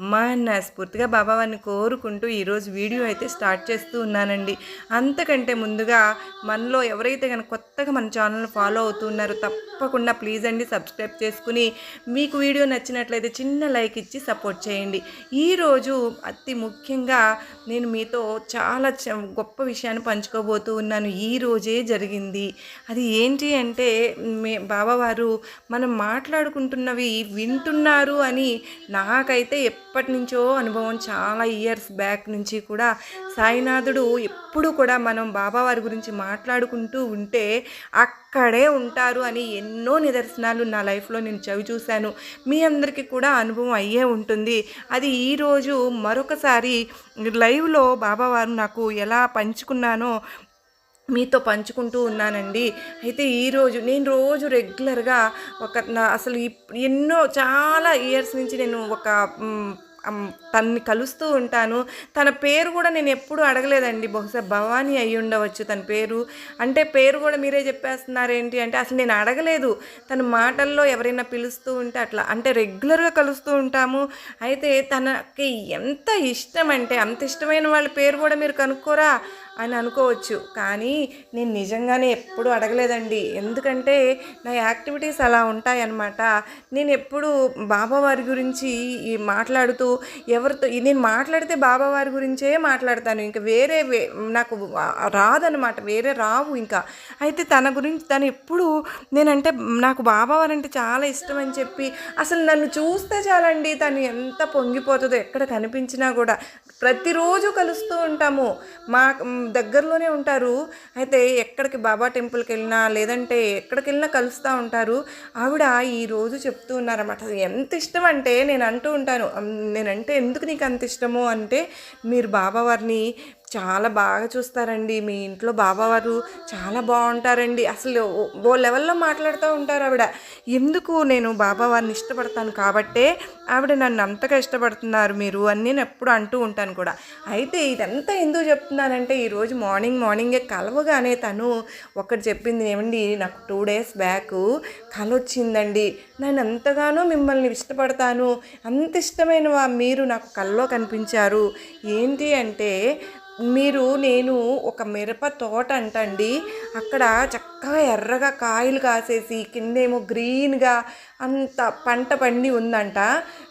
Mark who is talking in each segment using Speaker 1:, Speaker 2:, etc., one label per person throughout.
Speaker 1: మనస్ఫూర్తిగా బాబావారిని కోరుకుంటూ ఈరోజు వీడియో అయితే స్టార్ట్ చేస్తూ ఉన్నానండి. అంతకంటే ముందుగా మనలో ఎవరైతే కనుక కొత్తగా మన ఛానల్ ఫాలో అవుతున్నారో తప్పకుండా ప్లీజ్ అండి సబ్స్క్రైబ్ చేసుకుని మీకు వీడియో నచ్చినట్లయితే చిన్న లైక్ ఇచ్చి సపోర్ట్ చేయండి. ఈరోజు అతి ముఖ్యంగా నేను మీతో చాలా చ- గొప్ప విషయాన్ని పంచుకోబోతూ ఉన్నాను. ఈ రోజే జరిగింది. అది ఏంటి అంటే మే బాబావారు మనం మాట్లాడుకుంటున్నవి వింటున్నారు అని నాకైతే ఎప్పటి నుంచో అనుభవం చాలా ఇయర్స్ బ్యాక్ నుంచి కూడా సాయినాథుడు ఎప్పుడు కూడా మనం బాబావారి గురించి మాట్లాడుకుంటూ ఉంటే అక్కడే ఉంటారు అని ఎన్నో నిదర్శనాలు నా లైఫ్లో నేను చవి చూశాను. మీ అందరికీ కూడా అనుభవం అయ్యే ఉంటుంది. అది ఈరోజు మరొకసారి లైవ్లో బాబావారు నాకు ఎలా పంచుకున్నానో మీతో పంచుకుంటూ ఉన్నానండి. అయితే ఈరోజు నేను రోజు రెగ్యులర్గా ఒక నా అసలు ఇప్- ఎన్నో చాలా ఇయర్స్ నుంచి నేను ఒక తనని తన్ని కలుస్తూ ఉంటాను. తన పేరు కూడా నేను ఎప్పుడూ అడగలేదండి. బహుశా భవానీ అయి ఉండవచ్చు తన పేరు. అంటే పేరు కూడా మీరే చెప్పేస్తున్నారేంటి అంటే అసలు నేను అడగలేదు. తన మాటల్లో ఎవరైనా పిలుస్తూ ఉంటే అట్లా అంటే రెగ్యులర్గా కలుస్తూ ఉంటాము. అయితే తనకి ఎంత ఇష్టం అంటే అంత ఇష్టమైన వాళ్ళ పేరు కూడా మీరు కనుక్కోరా? అని అనుకోవచ్చు. కానీ నేను నిజంగానే ఎప్పుడు అడగలేదండి. ఎందుకంటే నా యాక్టివిటీస్ అలా ఉంటాయన్నమాట. నేను ఎప్పుడు బాబావారి గురించి ఈ మాట్లాడుతూ ఎవరితో నేను మాట్లాడితే బాబావారి గురించే మాట్లాడతాను. ఇంకా వేరే వే- నాకు రాదనమాట వేరే రావు ఇంకా. అయితే తన గురించి తను ఎప్పుడు నేనంటే నాకు బాబావారు అంటే చాలా ఇష్టం అని చెప్పి అసలు నన్ను చూస్తే చాలండి తను ఎంత పొంగిపోతుందో ఎక్కడ కనిపించినా కూడా. ప్రతిరోజు కలుస్తూ ఉంటాము. మా దగ్గరలోనే ఉంటారు. అయితే ఎక్కడికి బాబా టెంపుల్కి వెళ్ళినా లేదంటే ఎక్కడికి వెళ్ళినా కలుస్తూ ఉంటారు. ఆవిడ ఈరోజు చెప్తూ ఉన్నారన్నమాట. అది ఎంత ఇష్టం అంటే నేను అంటూ ఉంటాను. నేనంటే ఎందుకు నీకు అంత ఇష్టము? అంటే మీరు బాబావారిని చాలా బాగా చూస్తారండి. మీ ఇంట్లో బాబావారు చాలా బాగుంటారండి. అసలు ఓ- లెవెల్లో మాట్లాడుతూ ఉంటారు ఆవిడ. ఎందుకు నేను బాబావారిని ఇష్టపడతాను కాబట్టే ఆవిడ నన్ను అంతగా ఇష్టపడుతున్నారు మీరు అని నేను ఎప్పుడు అంటూ ఉంటాను కూడా. అయితే ఇదంతా ఎందుకు చెప్తున్నానంటే ఈరోజు మార్నింగ్ మార్నింగే కలవగానే తను ఒకటి చెప్పింది ఏమండి నాకు టూ డేస్ బ్యాక్ కలొచ్చిందండి. నేను ఎంతగానో మిమ్మల్ని ఇష్టపడతాను. అంత ఇష్టమైన మీరు నాకు కల్లో కనిపించారు. ఏంటి అంటే మీరు నేను ఒక మిరప తోట అంటండి అక్కడ చక్కగా ఎర్రగా కాయలు కాసేసి కిందేమో గ్రీన్గా అంత పంట పండి ఉందంట.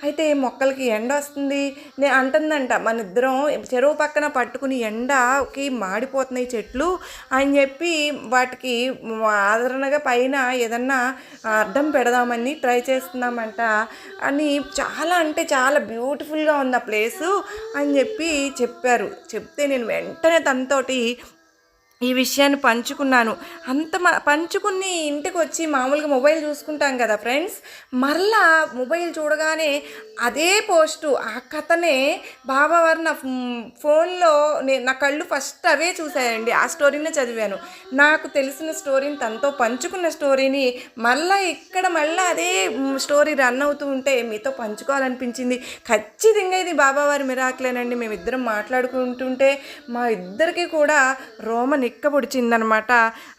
Speaker 1: అయితే మొక్కలకి ఎండ వస్తుంది. నేను అంటుందంట మన ఇద్దరం చెరువు పక్కన పట్టుకుని ఎండకి మాడిపోతున్నాయి చెట్లు అని చెప్పి వాటికి ఆదరణగా పైన ఏదన్నా అర్థం పెడదామని ట్రై చేస్తున్నామంట. అని చాలా అంటే చాలా బ్యూటిఫుల్గా ఉంది ఆ ప్లేసు అని చెప్పి చెప్పారు. చెప్తే నేను వెంటనే తనతోటి ఈ విషయాన్ని పంచుకున్నాను. అంత మ- పంచుకుని ఇంటికి వచ్చి మామూలుగా మొబైల్ చూసుకుంటాం కదా ఫ్రెండ్స్. మరలా మొబైల్ చూడగానే అదే పోస్టు ఆ కథనే బాబావారు నా ఫోన్లో నేను నా కళ్ళు ఫస్ట్ అవే చూశాయండి. ఆ స్టోరీనే చదివాను. నాకు తెలిసిన స్టోరీని తనతో పంచుకున్న స్టోరీని మళ్ళీ ఇక్కడ మళ్ళీ అదే స్టోరీ రన్ అవుతూ ఉంటే మీతో పంచుకోవాలనిపించింది. ఖచ్చితంగా ఇది బాబావారి మిరాకులేనండి. మేమిద్దరం మాట్లాడుకుంటుంటే మా ఇద్దరికి కూడా రోమ నిక్కబొడిచిందనమాట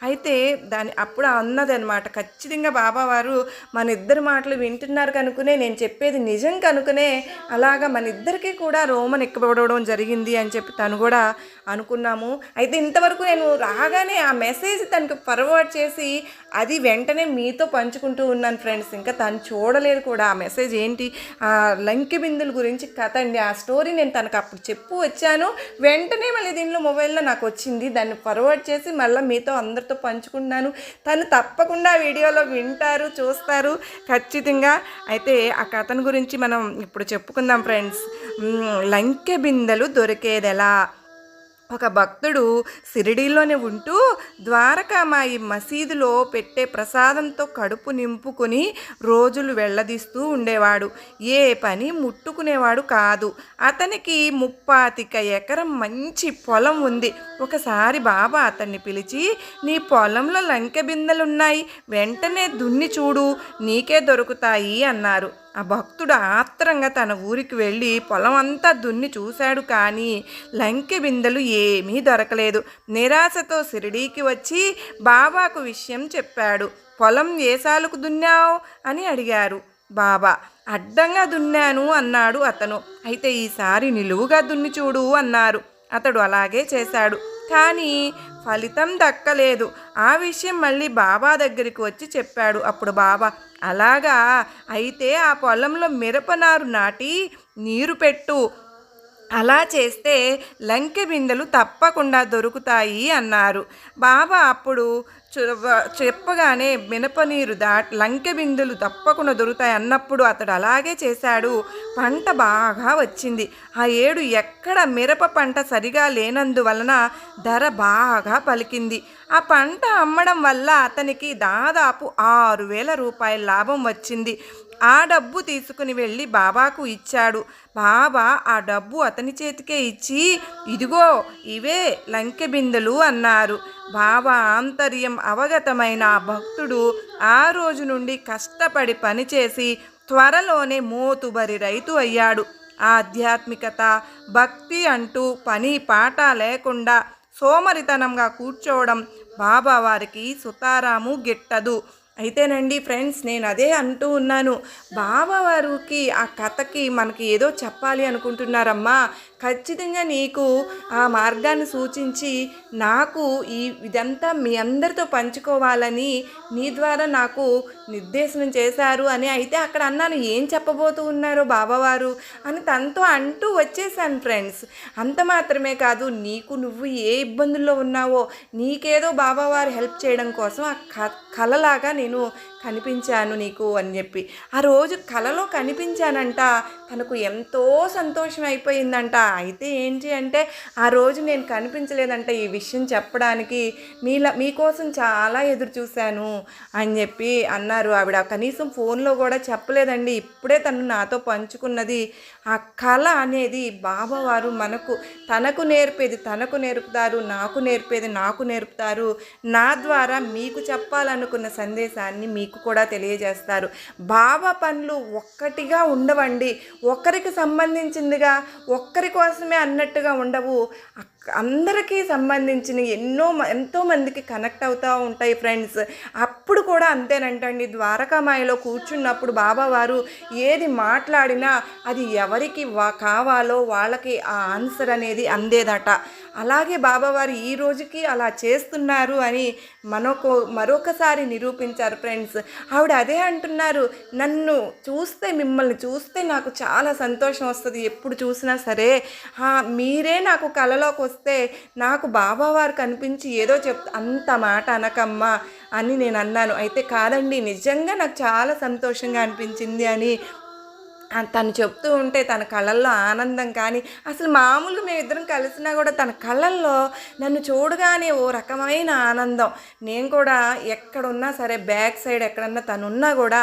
Speaker 1: అయితే దాని అప్పుడు అన్నదనమాట. ఖచ్చితంగా బాబావారు మన ఇద్దరి మాటలు వింటున్నారు కనుకునే నేను చెప్పేది నిజం కనుకునే అలాగా మన ఇద్దరికి కూడా రోమన్ ఎక్కబడవడం జరిగింది అని చెప్పి తను కూడా అనుకున్నాము. అయితే ఇంతవరకు నేను రాగానే ఆ మెసేజ్ తనకు ఫార్వర్డ్ చేసి అది వెంటనే మీతో పంచుకుంటూ ఉన్నాను ఫ్రెండ్స్. ఇంకా తను చూడలేదు కూడా ఆ మెసేజ్ ఏంటి? ఆ లంకి బిందుల గురించి కథ అండి. ఆ స్టోరీ నేను తనకు అప్పుడు చెప్పు వచ్చాను. వెంటనే మళ్ళీ దీనిలో మొబైల్లో నాకు వచ్చింది. దాన్ని ఫార్వర్డ్ చేసి మళ్ళీ మీతో అందరితో పంచుకున్నాను తను తప్పకుండా వీడియోలో వింటారు చూస్తారు. ఖచ్చితంగా అయితే ఆ కథను గురించి మనం ఇప్పుడు చెప్పుకుందాం ఫ్రెండ్స్. లంకె బిందెలు దొరికేదెలా? ఒక భక్తుడు సిరిడీలోనే ఉంటూ ద్వారకామాయి మసీదులో పెట్టే ప్రసాదంతో కడుపు నింపుకొని రోజులు వెళ్ళదీస్తూ ఉండేవాడు. ఏ పని ముట్టుకునేవాడు కాదు. అతనికి ముప్పాతిక ఎకరం మంచి పొలం ఉంది. ఒకసారి బాబా అతన్ని పిలిచి నీ పొలంలో లంకె బిందెలున్నాయి. వెంటనే దున్ని చూడు. నీకే దొరుకుతాయి అన్నారు. ఆ భక్తుడు ఆత్రంగా తన ఊరికి వెళ్ళి పొలం అంతా దున్ని చూశాడు కానీ లంకె బిందెలు ఏమీ దొరకలేదు. నిరాశతో షిరిడీకి వచ్చి బాబాకు విషయం చెప్పాడు. పొలం ఏసాలకు దున్నావు? అని అడిగారు. బాబా అడ్డంగా దున్నాను అన్నాడు అతను. అయితే ఈసారి నిలువుగా దున్ని చూడు అన్నారు. అతడు అలాగే చేశాడు. కానీ ఫలితం దక్కలేదు. ఆ విషయం మళ్ళీ బాబా దగ్గరికి వచ్చి చెప్పాడు. అప్పుడు బాబా అలాగా? అయితే ఆ పొలంలో మిరపనారు నాటి నీరు పెట్టు. అలా చేస్తే లంకె బిందెలు తప్పకుండా దొరుకుతాయి అన్నారు. బాబా అప్పుడు చురవ చెప్పగానే మినపనీరు దా లంకె బిందులు తప్పకుండా దొరుకుతాయి అన్నప్పుడు అతడు అలాగే చేశాడు. పంట బాగా వచ్చింది. ఆ ఏడు ఎక్కడ మిరప పంట సరిగా లేనందువలన ధర బాగా పలికింది. ఆ పంట అమ్మడం వల్ల అతనికి దాదాపు ఆరు వేల రూపాయల లాభం వచ్చింది. ఆ డబ్బు తీసుకుని వెళ్ళి బాబాకు ఇచ్చాడు. బాబా ఆ డబ్బు అతని చేతికే ఇచ్చి ఇదిగో ఇవే లంకె బిందెలు అన్నారు. బాబా ఆంతర్యం అవగతమైన ఆ భక్తుడు ఆ రోజు నుండి కష్టపడి పనిచేసి త్వరలోనే మోతుబరి రైతు అయ్యాడు. ఆధ్యాత్మికత భక్తి అంటూ పని పాట లేకుండా సోమరితనంగా కూర్చోవడం బాబా వారికి సుతారాము గిట్టదు. అయితేనండి ఫ్రెండ్స్ నేను అదే అంటూ ఉన్నాను. బావవారికి ఆ కథకి మనకి ఏదో చెప్పాలి అనుకుంటున్నారమ్మా. ఖచ్చితంగా నీకు ఆ మార్గాన్ని సూచించి నాకు ఈ ఇదంతా మీ అందరితో పంచుకోవాలని నీ ద్వారా నాకు నిర్దేశనం చేశారు అని అయితే అక్కడ అన్నాను. ఏం చెప్పబోతూ ఉన్నారో బాబావారు అని తనతో అంటూ వచ్చేసాను ఫ్రెండ్స్. అంత మాత్రమే కాదు నీకు నువ్వు ఏ ఇబ్బందుల్లో ఉన్నావో నీకేదో బాబావారు హెల్ప్ చేయడం కోసం ఆ క కలలాగా నేను కనిపించాను నీకు అని చెప్పి. ఆ రోజు కలలో కనిపించానంట. తనకు ఎంతో సంతోషం అయిపోయిందంట. అయితే ఏంటి అంటే ఆ రోజు నేను కనిపించలేదంట ఈ విషయం చెప్పడానికి. మీలా మీకోసం చాలా ఎదురు చూశాను అని చెప్పి అన్నారు ఆవిడ. కనీసం ఫోన్లో కూడా చెప్పలేదండి. ఇప్పుడే తను నాతో పంచుకున్నది. ఆ కళ అనేది బాబావారు మనకు తనకు నేర్పేది తనకు నేర్పుతారు నాకు నేర్పేది నాకు నేర్పుతారు. నా ద్వారా మీకు చెప్పాలనుకున్న సందేశాన్ని మీకు కూడా తెలియజేస్తారు. బాబా పనులు ఒక్కటిగా ఉండవండి. ఒక్కరికి సంబంధించిందిగా ఒక్కరి కోసమే అన్నట్టుగా ఉండవు. అందరికీ సంబంధించిన ఎన్నో మ- కనెక్ట్ అవుతూ ఉంటాయి ఫ్రెండ్స్ అప్పుడు కూడా అంతేనంటండి. ద్వారకామాయలో కూర్చున్నప్పుడు బాబావారు ఏది మాట్లాడినా అది ఎవరికి వా కావాలో వాళ్ళకి ఆ ఆన్సర్ అనేది అందేదట. అలాగే బాబావారు ఈ రోజుకి అలా చేస్తున్నారు అని మనకు మరొకసారి నిరూపించారు ఫ్రెండ్స్. ఆవిడ అదే అంటున్నారు నన్ను చూస్తే మిమ్మల్ని చూస్తే నాకు చాలా సంతోషం వస్తుంది. ఎప్పుడు చూసినా సరే మీరే నాకు కలలోకి వస్తే నాకు బాబావారు కనిపించి ఏదో చెప్తా అంత మాట అనకమ్మా అని నేను అన్నాను. అయితే కాదండి నిజంగా నాకు చాలా సంతోషంగా అనిపించింది అని తను చెప్తూ ఉంటే తన కళ్ళల్లో ఆనందం కానీ అసలు మామూలుగా మేమిద్దరం కలిసినా కూడా తన కళ్ళల్లో నన్ను చూడగానే ఓ రకమైన ఆనందం. నేను కూడా ఎక్కడున్నా సరే బ్యాక్ సైడ్ ఎక్కడన్నా తను ఉన్నా కూడా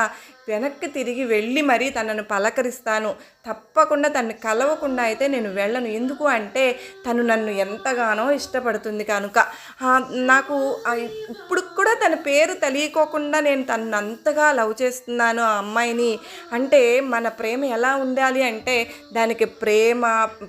Speaker 1: వెనక్కి తిరిగి వెళ్ళి మరీ తనను పలకరిస్తాను. తప్పకుండా తను కలవకుండా అయితే నేను వెళ్ళను. ఎందుకు అంటే తను నన్ను ఎంతగానో ఇష్టపడుతుంది కనుక. నాకు ఇప్పుడు కూడా తన పేరు తెలియకోకుండా నేను తనను అంతగా లవ్ చేస్తున్నాను ఆ అమ్మాయిని. అంటే మన ప్రేమ ఎలా ఉండాలి అంటే దానికి ప్రేమ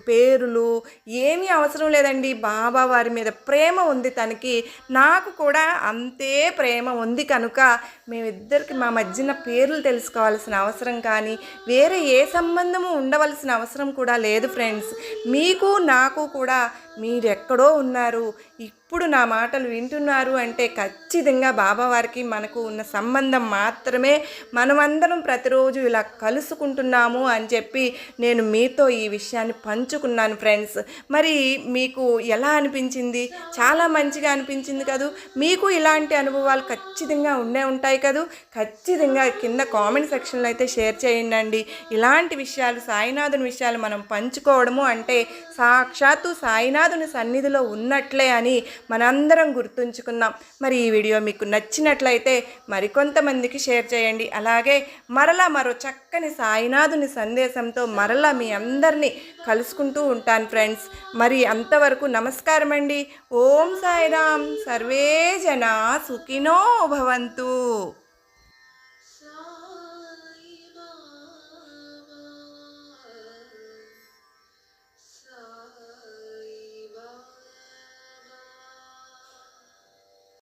Speaker 1: పేరులు ఏమీ అవసరం లేదండి. బాబా వారి మీద ప్రేమ ఉంది తనకి. నాకు కూడా అంతే ప్రేమ ఉంది కనుక మేమిద్దరికి మా మధ్యన పేర్లు తెలుసుకోవాల్సిన అవసరం కానీ వేరే ఏ సంబంధము ఉండవలసిన అవసరం కూడా లేదు ఫ్రెండ్స్. మీకు నాకు కూడా మీరెక్కడో ఉన్నారు. ఇప్పుడు నా మాటలు వింటున్నారు అంటే ఖచ్చితంగా బాబావారికి మనకు ఉన్న సంబంధం మాత్రమే మనమందరం ప్రతిరోజు ఇలా కలుసుకుంటున్నాము అని చెప్పి నేను మీతో ఈ విషయాన్ని పంచుకున్నాను ఫ్రెండ్స్. మరి మీకు ఎలా అనిపించింది? చాలా మంచిగా అనిపించింది కదూ? మీకు ఇలాంటి అనుభవాలు ఖచ్చితంగా ఉండే ఉంటాయి కదూ? ఖచ్చితంగా కింద కామెంట్ సెక్షన్లో అయితే షేర్ చేయండి ఇలాంటి విషయాలు సాయినాథుని విషయాలు మనం పంచుకోవడము అంటే సాక్షాత్తు సాయినాథ్ సాయినాథుని సన్నిధిలో ఉన్నట్లే అని మనందరం గుర్తుంచుకుందాం. మరి ఈ వీడియో మీకు నచ్చినట్లయితే మరికొంతమందికి షేర్ చేయండి. అలాగే మరలా మరో చక్కని సాయినాథుని సందేశంతో మరలా మీ అందరినీ కలుసుకుంటూ ఉంటాను ఫ్రెండ్స్. మరి అంతవరకు నమస్కారం అండి. ఓం సాయిరామ్. సర్వే జనా సుఖినో భవంతు.